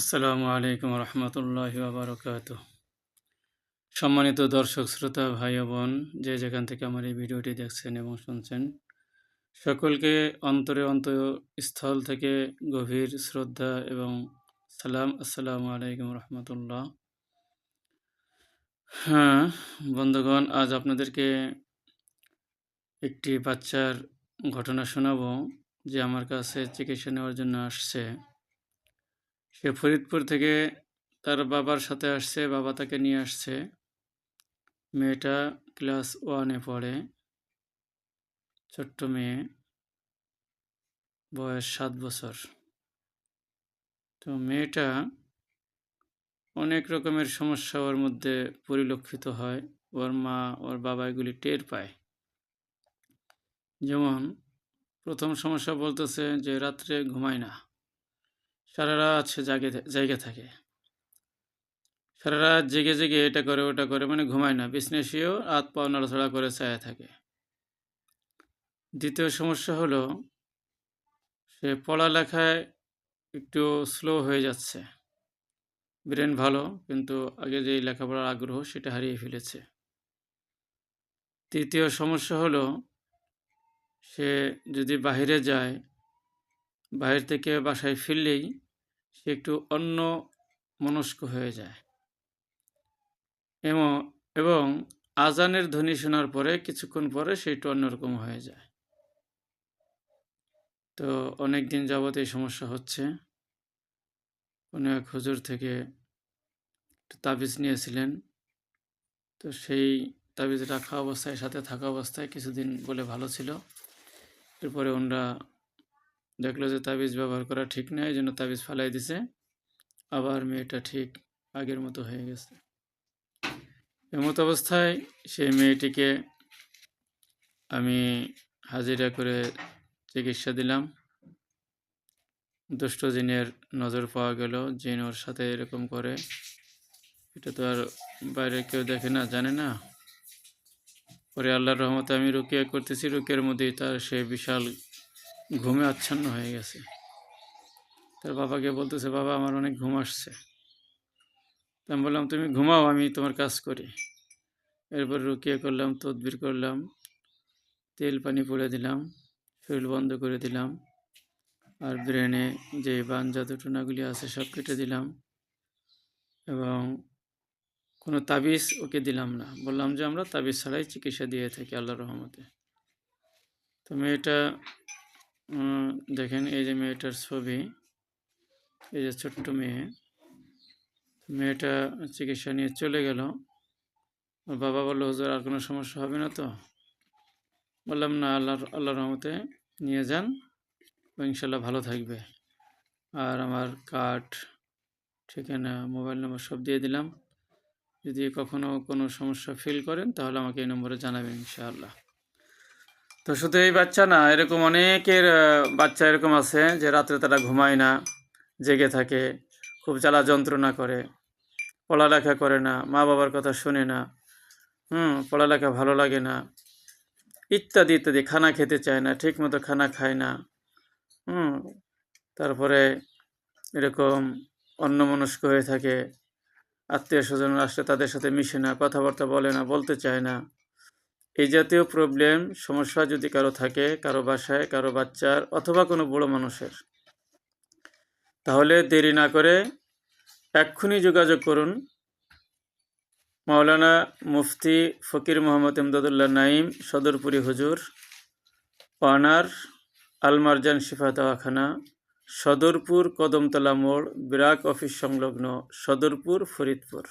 আসসালামু আলাইকুম রহমতুল্লাহ বারকাত সম্মানিত দর্শক, শ্রোতা, ভাই বোন, যে যেখান থেকে আমার এই ভিডিওটি দেখছেন এবং শুনছেন, সকলকে অন্তরে অন্তর স্থল থেকে গভীর শ্রদ্ধা এবং সালাম, আসসালামু আলাইকুম রহমতুল্লাহ। হ্যাঁ বন্ধুগণ, আজ আপনাদেরকে একটি বাচ্চার ঘটনা শোনাবো, যে আমার কাছে চিকিৎসা নেওয়ার জন্য আসছে। সে ফরিদপুর থেকে তার বাবার সাথে আসছে, বাবা তাকে নিয়ে আসছে। মেয়েটা ক্লাস ওয়ানে পড়ে। ছোট্ট মেয়ে। বয়স সাত বছর। তো মেয়েটা অনেক রকমের সমস্যা ওর মধ্যে পরিলক্ষিত হয়। ওর মা, ওর বাবা এগুলি টের পায়। যেমন প্রথম সমস্যা বলতেছে যে, রাত্রে ঘুমায় না। সারা রাত সে জাগে, জায়গা থাকে। সারা রাত জেগে জেগে এটা করে, ওটা করে মানে ঘুমায় না। বিছনায় শুয়েও হাত পা নড়াচড়া করে ছায়া থাকে। দ্বিতীয় সমস্যা হলো, সে পড়ালেখায় একটু স্লো হয়ে যাচ্ছে। ব্রেন ভালো, কিন্তু আগে যে লেখাপড়ার আগ্রহ, সেটা হারিয়ে ফেলেছে। তৃতীয় সমস্যা হলো, সে যদি বাহিরে যায় বাহির থেকে বাসায় ফিরলেই সে একটু অন্য মনস্ক হয়ে যায়। এবং এবং আজানের ধ্বনি শোনার পরে কিছুক্ষণ পরে সে একটু অন্যরকম হয়ে যায়। তো অনেক দিন যাবত এই সমস্যা হচ্ছে। কোনো এক হুজুর থেকে একটু তাবিজ নিয়েছিলেন। তো সেই তাবিজ রাখা অবস্থায়, সাথে থাকা অবস্থায় কিছুদিন বলে ভালো ছিল। এরপরে ওনরা দেখল যে তাবিজ ব্যবহার করা ঠিক নয় এই জন্য তাবিজ ফালাই দিছে। আবার মেয়েটা ঠিক আগের মতো হয়ে গেছে। এমত অবস্থায় সেই মেয়েটিকে আমি হাজিরা করে চিকিৎসা দিলাম। দুষ্ট জিনের নজর পাওয়া গেল, জিন ওর সাথে এরকম করে। এটা তো আর বাইরে কেউ দেখে না, জানে না। পরে আল্লাহর রহমতে আমি রুকিয়া করতেছি, রুকিয়ার মধ্যেই তার সে বিশাল ঘুমে আচ্ছন্ন হয়ে গেছে। তার বাবাকে বলতেছে, বাবা, আমার অনেক ঘুম আসছে। আমি বললাম, তুমি ঘুমাও, আমি তোমার কাজ করি। এরপর রুকিয়ে করলাম, তদবির করলাম, তেল, পানি পরে দিলাম শরীর বন্ধ করে দিলাম, আর ব্রেনে যে বান জাদুটনাগুলি আছে সব কেটে দিলাম এবং কোনো তাবিজ ওকে দিলাম না। বললাম যে, আমরা তাবিজ ছাড়াই চিকিৎসা দিয়ে থাকি আল্লাহ রহমতে। তো মেয়েটা দেখেন এই যে মেয়েটার ছবি, এই যে ছোট্ট মেয়ে, মেয়েটা চিকিৎসা নিয়ে চলে গেল। ওর বাবা বলল, হুজুর, আর কোনো সমস্যা হবে না তো? বললাম, না আল্লাহ আল্লাহ রহমতে নিয়ে যান ইনশাল্লাহ ভালো থাকবে। আর আমার কার্ড, ঠিকানা, মোবাইল নম্বর সব দিয়ে দিলাম। যদি কখনও কোনো সমস্যা ফিল করেন, তাহলে আমাকে এই নম্বরে জানাবেন ইনশাআল্লাহ। তো শুধু এই বাচ্চা না, এরকম অনেকের বাচ্চা এরকম আছে যে রাত্রে তারা ঘুমায় না, জেগে থাকে, খুব জ্বালা যন্ত্রণা করে, পড়ালেখা করে না, মা বাবার কথা শোনে না, হুম, পড়ালেখা ভালো লাগে না, ইত্যাদি ইত্যাদি, খানা খেতে চায় না ঠিক মতো খানা খায় না, হুম, তারপরে এরকম অন্যমনস্ক হয়ে থাকে, আত্মীয় স্বজন আসলে তাদের সাথে মিশে না, কথাবার্তা বলে না, বলতে চায় না এই জাতীয় প্রবলেম সমস্যা যদি কারও থাকে, কারও বাসায়, কারও বাচ্চার অথবা কোনো বড় মানুষের, তাহলে দেরি না করে এক্ষুনি যোগাযোগ করুন। মাওলানা মুফতি ফকির মোহাম্মদ ইমদাদুল্লাহ নাইম সদরপুরি হুজুর, পানার আলমারজান শিফা দাওয়াখানা সদরপুর কদমতলা মোড়, বিরাক অফিস সংলগ্ন সদরপুর ফরিদপুর।